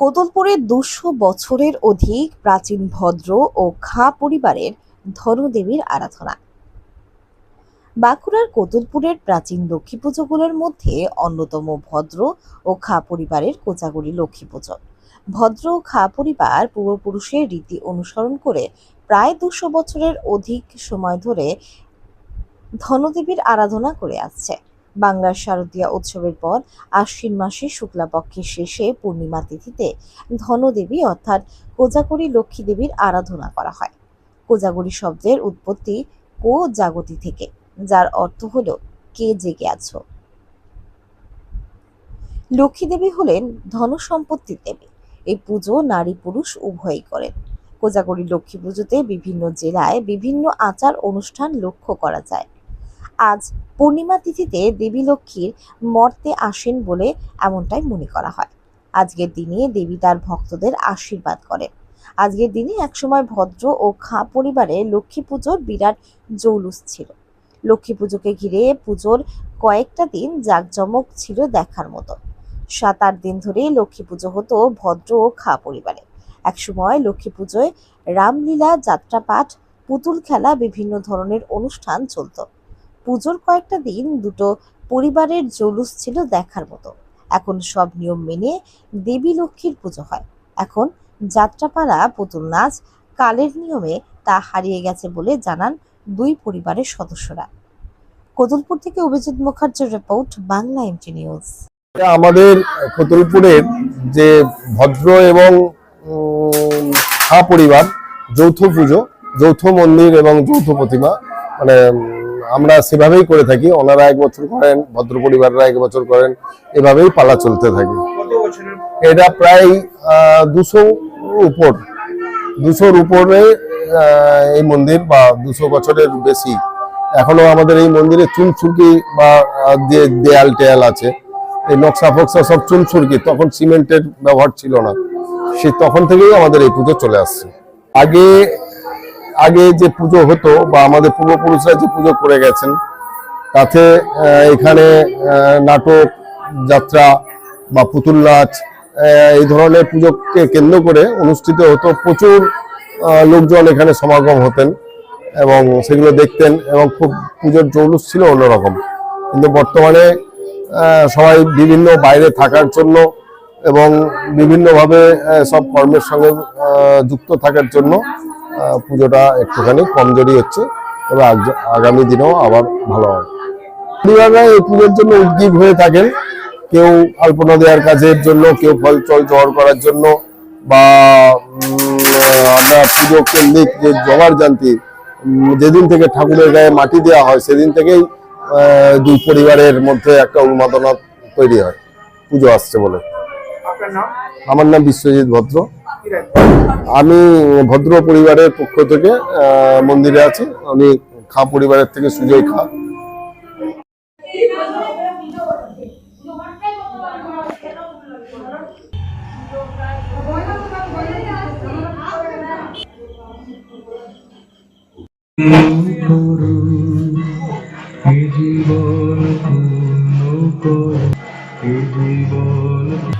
কোতুলপুরে দুশো বছরের অধিক প্রাচীন ভদ্র ও খা পরিবারের ধনদেবীর আরাধনা। বাঁকুড়ার কোতুলপুরের প্রাচীন লক্ষ্মী পুজোগুলোর মধ্যে অন্যতম ভদ্র ও খা পরিবারের কোচাগরি লক্ষ্মী পুজো। ভদ্র ও খা পরিবার পূর্বপুরুষের রীতি অনুসরণ করে প্রায় দুশো বছরের অধিক সময় ধরে ধনদেবীর আরাধনা করে আসছে। বাংলার শারদীয়া উৎসবের পর আশ্বিন মাসে শুক্লাপক্ষের শেষে পূর্ণিমা তিথিতে ধনদেবী অর্থাৎ কোজাগরী লক্ষ্মী দেবীর আরাধনা করা হয়। কোজাগরী শব্দের উৎপত্তি কো জাগতি থেকে, যার অর্থ হলো কে জেগে আছো। লক্ষ্মী দেবী হলেন ধন সম্পত্তির দেবী। এই পুজো নারী পুরুষ উভয়ই করেন। কোজাগরী লক্ষ্মী পুজোতে বিভিন্ন জেলায় বিভিন্ন আচার অনুষ্ঠান লক্ষ্য করা যায়। আজ পূর্ণিমা তিথিতে দেবী লক্ষ্মীর মর্তে আসেন বলে এমনটাই মনে করা হয়। আজকের দিনে দেবী তার ভক্তদের আশীর্বাদ করেন। আজকের দিনে একসময় ভদ্র ও খাঁ পরিবারে লক্ষ্মী পুজোর বিরাট জৌলুস ছিল। লক্ষ্মী পুজোকে ঘিরে পুজোর কয়েকটা দিন জাঁকজমক ছিল দেখার মতো। সাত আট দিন ধরে লক্ষ্মী পুজো হতো ভদ্র ও খা পরিবারে। একসময় লক্ষ্মী পুজোয় রামলীলা, যাত্রাপাঠ, পুতুল খেলা, বিভিন্ন ধরনের অনুষ্ঠান চলতো। পুজোর কয়েকটা দিন দুটো পরিবারের জলুস ছিল দেখার মতো। এখন সব নিয়ম মেনে দেবী লক্ষ্মীর পুজো হয়। এখন যাত্রাপালা, পুতুল নাচ, কালের নিয়মে তা হারিয়ে গেছে বলে জানান দুই পরিবারের সদস্যরা। কদলপুর থেকে অভিজিৎ মুখার্জির রিপোর্ট, বাংলা এমটি নিউজ। আমাদের কতুলপুরের যে ভদ্র এবং পরিবার যৌথ পুজো, যৌথ মন্দির এবং যৌথ প্রতিমা মানে আমরা সেভাবেই করে থাকি। ওনারা এক বছর করেন ভদ্র পরিবাররা এক বছর করেন এভাবেই পালা চলতে থাকে। এটা প্রায় দুশো উপর। দুশোর উপরে এই মন্দির বা দুশো বছরের বেশি। এখনও আমাদের এই মন্দিরে চুনচুরকি বা দেয়াল টেয়াল আছে। এই নকশা ফকশা সব চুনচুরকি তখন সিমেন্টের ব্যবহার ছিল না। সে তখন থেকেই আমাদের এই পুজো চলে আসছে। আগে আগে যে পুজো হতো বা আমাদের পূর্বপুরুষরা যে পুজো করে গেছেন, তাতে এখানে নাটক, যাত্রা বা পুতুল নাচ এই ধরনের পুজোকে কেন্দ্র করে অনুষ্ঠিত হতো। প্রচুর লোকজন এখানে সমাগম হতেন এবং সেগুলো দেখতেন এবং খুব পুজোর জৌলুস ছিল অন্যরকম। কিন্তু বর্তমানে সবাই বিভিন্ন বাইরে থাকার জন্য এবং বিভিন্নভাবে সব কর্মের সঙ্গে যুক্ত থাকার জন্য পুজোটা একটুখানি কমজোরি হচ্ছে তবে আগ- আগামী দিনেও আবার ভালো হবে। পরিবাররা এই পুজোর জন্য উদ্গীব হয়ে থাকেন। কেউ আলপনা দেওয়ার কাজের জন্য কেউ ফল চল জোগাড় করার জন্য বা আমরা পুজো কেন্দ্রিক যে জোগাড় জানতি যেদিন থেকে ঠাকুরের গায়ে মাটি দেওয়া হয় সেদিন থেকেই দুই পরিবারের মধ্যে একটা উন্মাদনা তৈরি হয়। পুজো আসছে বলে। আমার নাম বিশ্বজিৎ ভদ্র। আমি ভদ্র পরিবারের পক্ষ থেকে মন্দিরে আছি। আমি খা পরিবারের থেকে সুজয় খা। জীবন জীবন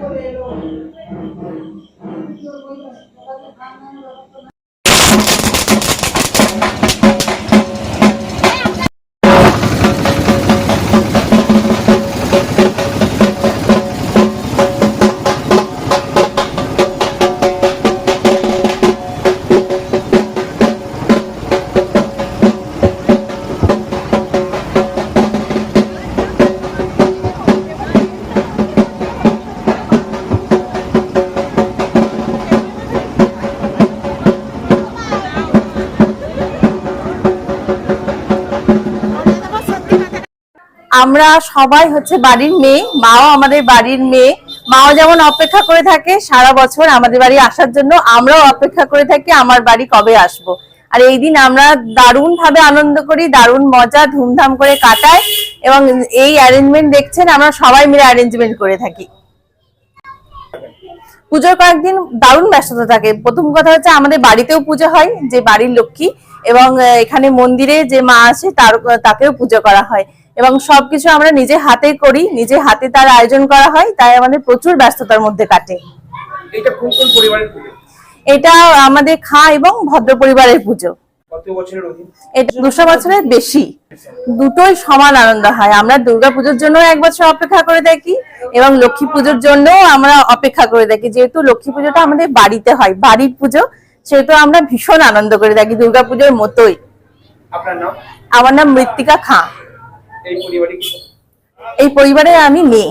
করে এলো। আমরা সবাই হচ্ছে বাড়ির মেয়ে, মাও আমাদের বাড়ির মেয়ে। মাও যেমন অপেক্ষা করে থাকে সারা বছর আমাদের বাড়ি আসার জন্য, আমরাও অপেক্ষা করে থাকি আমার বাড়ি কবে আসব। আর এই দিন আমরা দারুণ ভাবে আনন্দ করি, দারুণ মজা, ধুমধাম করে কাটাই এবং এই অ্যারেঞ্জমেন্ট দেখছেন আমরা সবাই মিলে অ্যারেঞ্জমেন্ট করে থাকি। পুজোর কয়েকদিন দারুণ ব্যস্ততা থাকে। প্রথম কথা হচ্ছে আমাদের বাড়িতেও পুজো হয়, যে বাড়ির লক্ষ্মী। এবং এখানে মন্দিরে যে মা আসে তার তাকেও পুজো করা হয়। এবং সবকিছু আমরা নিজে হাতে করি নিজে হাতে তার আয়োজন করা হয় তাই আমাদের প্রচুর ব্যস্ততার মধ্যে কাটে। এটা আমাদের খা এবং ভদ্র পরিবারের পুজো। এটা দুশো বছরের বেশি। দুটোই সমান আনন্দ হয়। আমরা দুর্গা পুজোর জন্য এক বছর অপেক্ষা করে থাকি এবং লক্ষ্মী পুজোর জন্য আমরা অপেক্ষা করে থাকি। যেহেতু লক্ষ্মী পুজোটা আমাদের বাড়িতে হয় বাড়ির পুজো। সেহেতু আমরা ভীষণ আনন্দ করে থাকি দুর্গা পুজোর মতোই আমার নাম মৃত্তিকা খাঁ। এই পরিবারে আমি মেয়ে।